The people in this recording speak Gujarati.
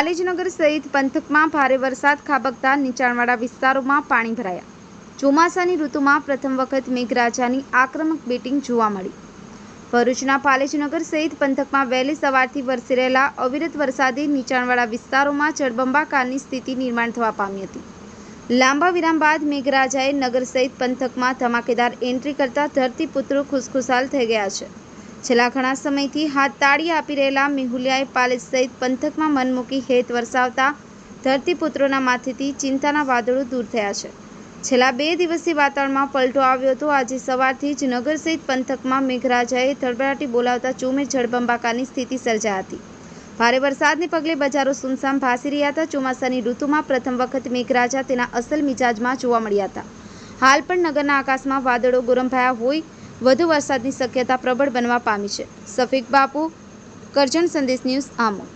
પાલેજનગર સહિત પંથકમાં ભારે વરસાદ ખાબકતા નીચાણવાળા વિસ્તારોમાં પાણી ભરાયા. ચોમાસાની ઋતુમાં પ્રથમ વખત મેઘરાજાની આક્રમક બેટિંગ જોવા મળી. ભરૂચના પાલેજનગર સહિત પંથકમાં વહેલી સવારથી વરસી રહેલા અવિરત વરસાદે નીચાણવાળા વિસ્તારોમાં ચડબંબાકારની સ્થિતિ નિર્માણ થવા પામી હતી. લાંબા વિરામ બાદ મેઘરાજાએ નગર સહિત પંથકમાં ધમાકેદાર એન્ટ્રી કરતા ધરતીપુત્રો ખુશખુશાલ થઈ ગયા છે. છેલ્લા ઘણા સમયથી હાથ તાળી આપી રહેલા મેહુલિયાએ પાલેજ સહિત પંથકમાં મન મૂકી હેત વરસાવતા ધરતીપુત્રોના માથેથી ચિંતાના વાદળો દૂર થયા છે. છેલ્લા બે દિવસથી વાતાવરણમાં પલટો આવ્યો હતો. આજે સવારથી જ નગર સહિત પંથકમાં મેઘરાજાએ ધડબડાટી બોલાવતા ચોમેર જળબંબાકારની સ્થિતિ સર્જાઈ હતી. ભારે વરસાદને પગલે બજારો સુમસામ ભાસી રહ્યા હતા. ચોમાસાની ઋતુમાં પ્રથમ વખત મેઘરાજા તેના અસલ મિજાજમાં જોવા મળ્યા હતા. હાલ પણ નગરના આકાશમાં વાદળો ગોરંભાયા હોય વધુ વરસાદની શક્યતા પ્રબળ બનવા પામી છે. સફીક બાપુ કરજણ સંદેશ ન્યૂઝ આમોદ.